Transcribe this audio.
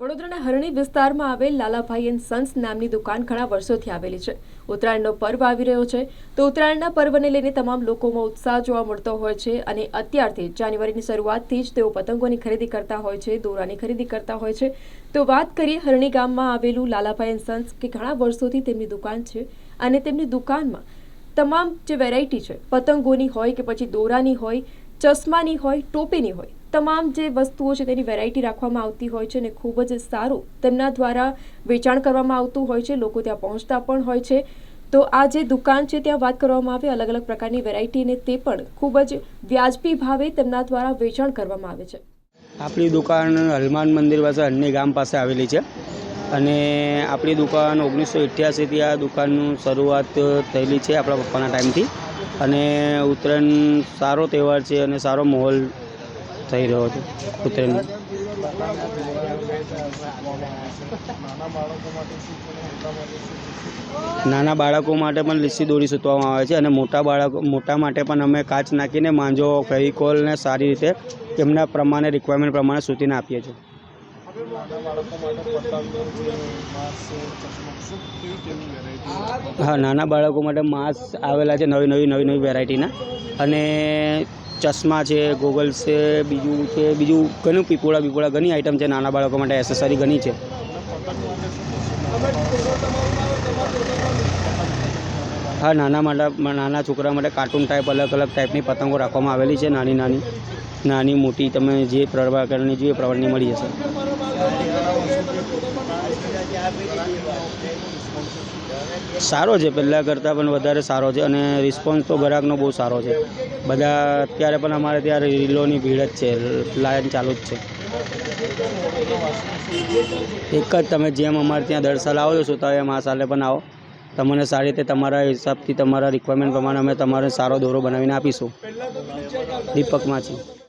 વડોદરાના હરણી વિસ્તારમાં આવેલ લાલાભાઈ એન્ડ સન્સ નામની દુકાન ઘણા વર્ષોથી આવેલી છે. ઉત્તરાયણનો પર્વ આવી રહ્યો છે. તો ઉત્તરાયણના પર્વને લઈને તમામ લોકોમાં ઉત્સાહ જોવા મળતો હોય છે અને અત્યારથી જાન્યુઆરીની શરૂઆતથી જ તેઓ પતંગોની ખરીદી કરતા હોય છે, દોરાની ખરીદી કરતા હોય છે. તો વાત કરીએ હરણી ગામમાં આવેલું લાલાભાઈ એન્ડ સન્સ કે ઘણા વર્ષોથી તેમની દુકાન છે અને તેમની દુકાનમાં તમામ જે વેરાયટી છે, પતંગોની હોય કે પછી દોરાની હોય, ચશ્માની હોય, ટોપીની હોય તમામ જે વસ્તુઓ છે તેની વેરાયટી રાખવામાં આવતી હોય છે અને ખૂબ જ સારું તેમના દ્વારા વેચાણ કરવામાં આવતું હોય છે. લોકો ત્યાં પહોંચતા પણ હોય છે. તો આ જે દુકાન છે ત્યાં વાત કરવામાં આવે અલગ અલગ પ્રકારની વેરાયટી અને તે પણ ખૂબ જ વ્યાજબી ભાવે તેમના દ્વારા વેચાણ કરવામાં આવે છે. આપણી દુકાન હનુમાન મંદિર પાસે અન્ય ગામ પાસે આવેલી છે અને આપણી દુકાન ઓગણીસો અઠ્યાસીથી આ દુકાનનું શરૂઆત થયેલી છે આપણા પપ્પાના ટાઈમથી અને ઉત્તરાયણ સારો તહેવાર છે અને સારો માહોલ થઈ રહ્યો છે ઉત્તરાયણ નાના બાળકો માટે પણ લીસી દોરી સૂતવામાં આવે છે અને મોટા બાળકો, મોટા માટે પણ અમે કાચ નાખીને માંજો ફેવિકોલને સારી રીતે એમના પ્રમાણે રિક્વાયરમેન્ટ પ્રમાણે સૂતીને આપીએ છીએ. હા, નાના બાળકો માટે માસ્ક આવેલા છે નવી નવી નવી નવી વેરાયટીના અને ચશ્મા છે ગોગલ્સ છે, બીજું છે, બીજું ઘણું પીપોળા પીપોળા ઘણી આઈટમ છે નાના બાળકો માટે એસેસરી ઘણી છે. હા નાના માટે નાના છોકરા માટે કાર્ટૂન ટાઈપ અલગ અલગ ટાઈપની પતંગો રાખવામાં આવેલી છે, નાની નાની નાની, મોટી, તમે જે પ્રકારની જોઈએ પ્રકારની મળી જશે સારો છે, પહેલાં કરતાં પણ વધારે સારો છે અને રિસ્પોન્સ તો ગ્રાહકનો બહુ સારો છે. બધા અત્યારે પણ અમારે ત્યાં રીલોની ભીડ જ છે, લાઈન ચાલુ જ છે. એક જ તમે જેમ અમારે ત્યાં દર સાલ આવો છો, તો એમ આ પણ આવો. તમને સારી રીતે તમારા હિસાબથી તમારા રિક્વાયરમેન્ટ પ્રમાણે અમે તમારે સારો દોરો બનાવીને આપીશું. દીપકમાંથી.